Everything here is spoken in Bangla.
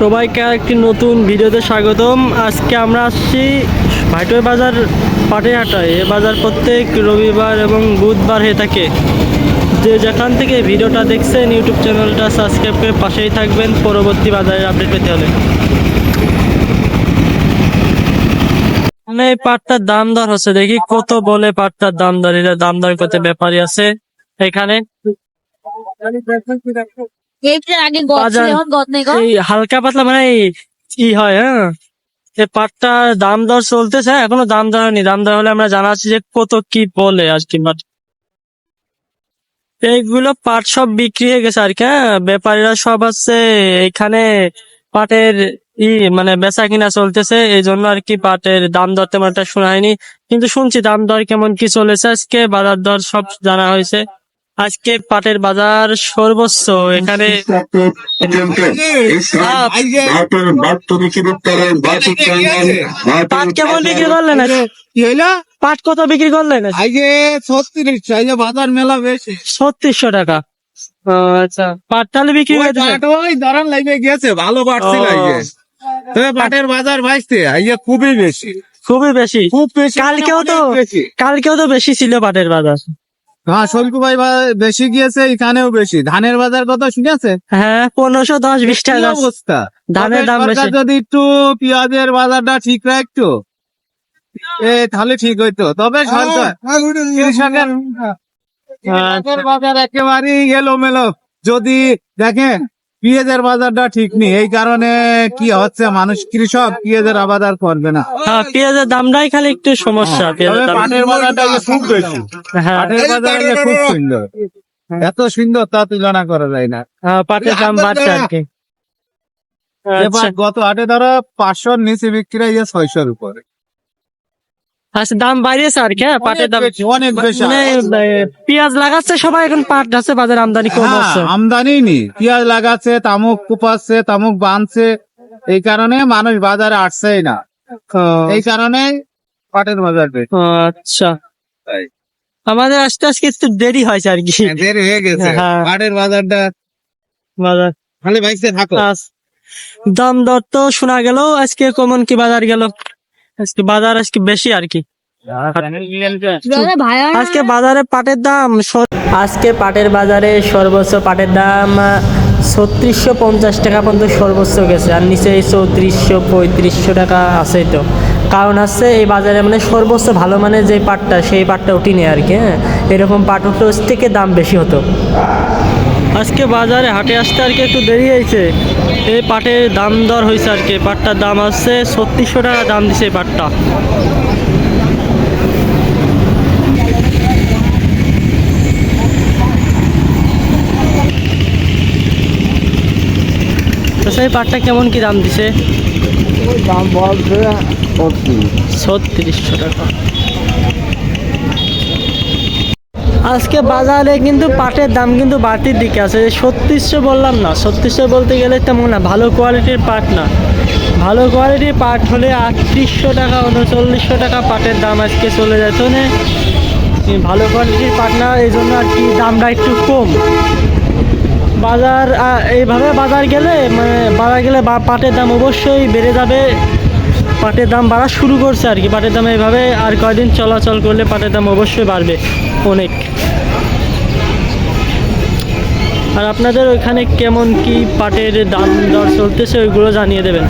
সবাইকে একটি নতুন ভিডিওতে স্বাগতম। আজকে আমরা আসছি ভাইটোয় বাজার পাটেহাটায়। এ বাজার প্রত্যেক রবিবার এবং বুধবার হয়ে থাকে। যে যেখান থেকে ভিডিওটা দেখছেন, ইউটিউব চ্যানেলটা সাবস্ক্রাইব করে পাশেই থাকবেন। পরবর্তী বাজারের আপডেট পেতে হলে। এই পাটটার দাম দর হচ্ছে। দেখি কত বলে পাটটার দাম দর। এটা দাম দর কত ব্যাপারী আছে। এখানে এইটার আগে গদ ছিল, এখন গদ নেই গো। এই হালকা পাতলা মানে ই হয় হ্যাঁ এই পাটটা দাম দর চলতেছে এখনও দাম দর হয়নি। দাম দর হলে আমরা জানাচ্ছি যে কত কি বলে আর কি পাট এইগুলো পাট সব বিক্রি হয়ে গেছে আর কি হ্যাঁ? ব্যাপারীরা সব আছে এখানে পাটের ই মানে বেচা কিনা চলতেছে এই জন্য আর কি পাটের দাম দর তেমন একটা শোনা হয়নি। কিন্তু শুনছি দাম দর কেমন কি চলেছে আজকে বাজার দর সব জানা হয়েছে। আজকে পাটের বাজার সর্বোচ্চ এখানে পাট কেমন বিক্রি করলেন? আজকে? কি পাট কত বিক্রি করলেন? আজকে? আজকে ছত্রিশ আজকে বাজার মেলা বেশি। ছত্রিশশো টাকা। ও, আচ্ছা। পাট তাহলে বিক্রি ওই দাঁড়ান লাইনে গেছে ভালো পাট ছিল তবে পাটের বাজার ভাইছে আজকে খুবই বেশি। খুবই বেশি। খুব বেশি। কালকেও তো কালকেও তো বেশি ছিল পাটের বাজার। হ্যাঁ শল্কু ভাই বেশি গিয়েছে এখানেও বেশি। ধানের বাজার কথা শুনেছে হ্যাঁ পনেরোশো দশ বিশ টাকা অবস্থা? ধানের দাম বেশি। যদি একটু পেঁয়াজের বাজারটা ঠিক রাখতো এ তাহলে ঠিক হইতো। তবে সরকার কৃষকের আচ্ছা। বাজার একেবারেই এলোমেলো। যদি দেখেন পেঁয়াজের বাজারটা ঠিক নেই। এই কারণে কি হচ্ছে মানুষ কৃষক পেঁয়াজের আবাদ করবে না। হ্যাঁ পেঁয়াজের দামটাই খালি একটু সমস্যা তবে পাটের বাজারটা খুব বেশি। হ্যাঁ। পাটের বাজার খুব সুন্দর। এত সুন্দর তা তুলনা করা যায় না। হ্যাঁ, পাটের দাম বাড়ছে আর কি। আচ্ছা। এবার গত হাটে ধরো পাঁচশোর নিচে বিক্রি হয়েছে ছয়শোর উপরে। আচ্ছা দাম বাড়িয়েছে আর কি হ্যাঁ পাটের দাম। অনেক বেশি, মানে পেঁয়াজ লাগাচ্ছে সবাই এখন পাট গাছে বাজার আমদানি কম হ্যাঁ, হচ্ছে। আমদানি নি পেঁয়াজ লাগাচ্ছে তামুক কুপাচ্ছে তামুক বাঁধছে এই কারণে মানুষ বাজারে আসছেই না। এই কারণে পাটের বাজার আচ্ছা। আমাদের আস্তে আস্তে একটু দেরি হয়েছে আর কি। দেরি হয়ে গেছে। হ্যাঁ। পাটের বাজারটা বাজার। খালি ভাইছে থাকো। আচ্ছা। দাম দর তো শোনা গেল আজকে কমন কি বাজার গেল? আজকে বাজার আজকে বেশি আর কি। আজকে বাজারে পাটের দাম আজকে পাটের বাজারে সর্বোচ্চ পাটের দাম ছত্রিশশো পঞ্চাশ টাকা পর্যন্ত সর্বোচ্চ গেছে আর নিচে চৌত্রিশশো পঁয়ত্রিশশো টাকা আছে তো। কারণ আছে এই বাজারে মানে সর্বোচ্চ ভালো মানে যে পাটটা সেই পাটটা উঠিনি আর কি হ্যাঁ। এরকম পাট উঠলে থেকে দাম বেশি হতো। আজকে বাজারে হাটে আসতে আর কি একটু দেরি হয়েছে। এই পাটের দাম দর হয়েছে আর কি। পাটটার দাম আসছে ছত্রিশশো টাকা দাম দিছে এই পাটটা। তো সেই পাটটা কেমন কি দাম দিছে? দাম বলছে ছত্রিশশো টাকা। আজকে বাজারে কিন্তু পাটের দাম কিন্তু বাড়তির দিকে আছে। ছত্রিশশো বললাম না, ছত্রিশশো বলতে গেলে তেমন না, ভালো কোয়ালিটির পাট না। ভালো কোয়ালিটির পাট হলে আটত্রিশশো টাকা, উনচল্লিশশো টাকা পাটের দাম আজকে চলে যেত না ভালো কোয়ালিটির পাট না, এই জন্য আর কি দামটা একটু কম। বাজার এইভাবে বাজার গেলে মানে বাজার গেলে পাটের দাম অবশ্যই বেড়ে যাবে। পাটের দাম বাড়া শুরু করছে আর কি। পাটের দাম এভাবে আর কয়দিন চলাচল করলে পাটের দাম অবশ্যই বাড়বে? অনেক। আর আপনাদের ওইখানে কেমন কি পাটের দাম দর চলতেছে, ওইগুলো জানিয়ে দেবেন।